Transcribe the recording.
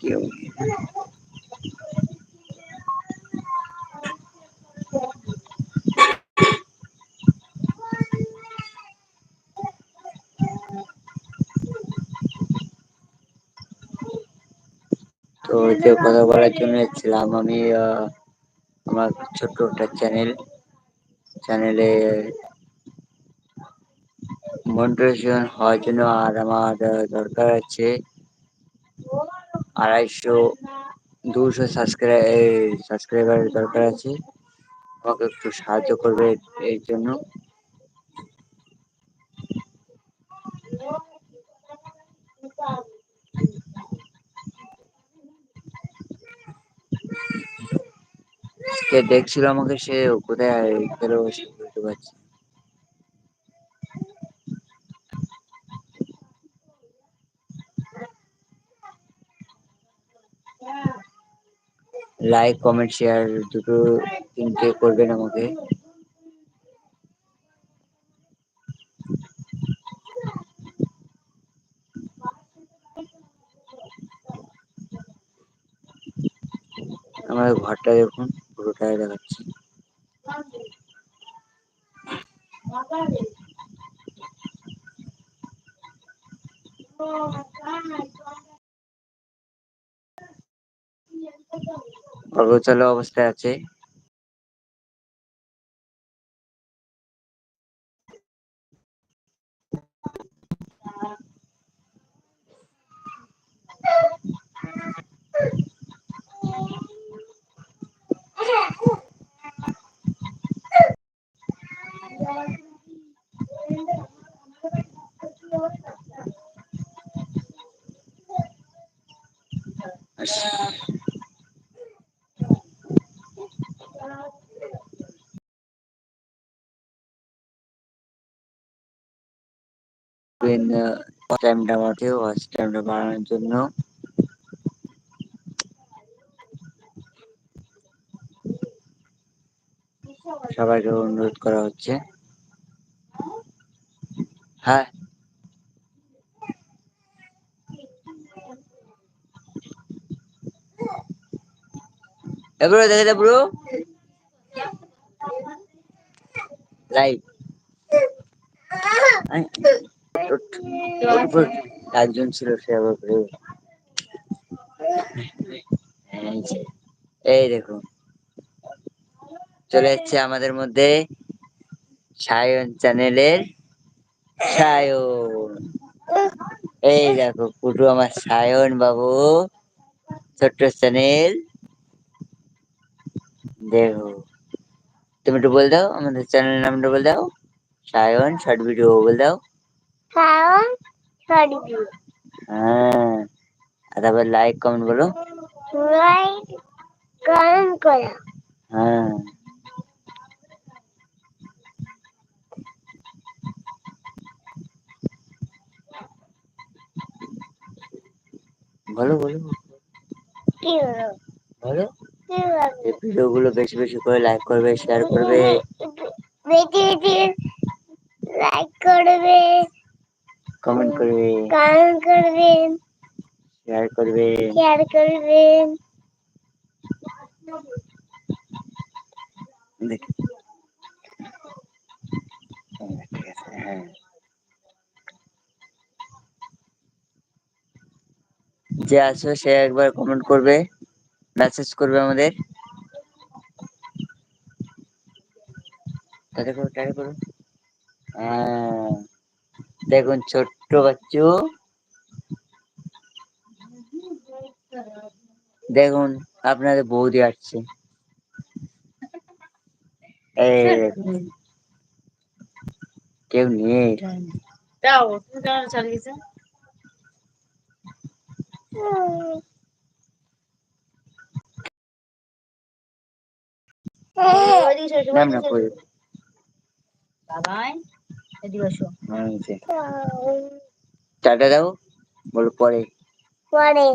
কেউ তো যে কথা বলার জন্য এসেছিলাম, আমি আমার ছোট্ট একটা চ্যানেল চ্যানেলে মনিটাইজেশন হওয়ার জন্য আর আমার দরকার আছে। আড়াইশো দুশো সাবস্ক্রাইব সাবস্ক্রাইবারের দরকার আছে। আমাকে একটু সাহায্য করবে এর জন্য। দেখছিল আমাকে, সে কোথায় গেল বুঝতে পারছি লাইক কমেন্ট শেয়ার দুটো তিনটে করবেন আমাকে। আমার ঘরটা দেখুন পুরোটাই দেখাচ্ছি। অগোছালো অবস্থায় আছে। টাইমটা আমাকে ওয়াচ টাইমটা বাড়ানোর জন্য। সবাইকে অনুরোধ করা হচ্ছে। হ্যাঁ? এবারে দেখে দে ব্রো। লাইভ একজন ছিল সে। এই দেখুন চলে যাচ্ছে আমাদের মধ্যে সায়ন চ্যানেলের সায়ন। এই দেখো, পুটু আমার সায়ন বাবু, ছোট্ট চ্যানেল। দেখো, তুমি একটু বলে দাও, আমাদের চ্যানেলের নামটা বলে দাও। সায়ন, শর্ট ভিডিও বলে দাও। কারণ সরি হ্যাঁ আর তারপর লাইক কমেন্ট বলো। লাইক কারণ করা। হ্যাঁ। বলো বলো। কি বলো। কি এই ভিডিও গুলো বেশি বেশি করে লাইক করবে শেয়ার করবে। বেশি বেশি লাইক করবে। কমেন্ট করবে কারণ করবেন। শেয়ার করবে শেয়ার করবেন। দেখ। ঠিক আছে হ্যাঁ। যে আসো সে একবার কমেন্ট করবে মেসেজ করবে আমাদের। তাতে করো তাতে করো। হ্যাঁ। দেখুন ছোট্ট বাচ্চু। দেখুন আপনাদের বৌদি আসছে। এই কেউ নেই। বাবাই। এদিকে হ্যাঁ। টাটা দাও বলো পরে। পরে।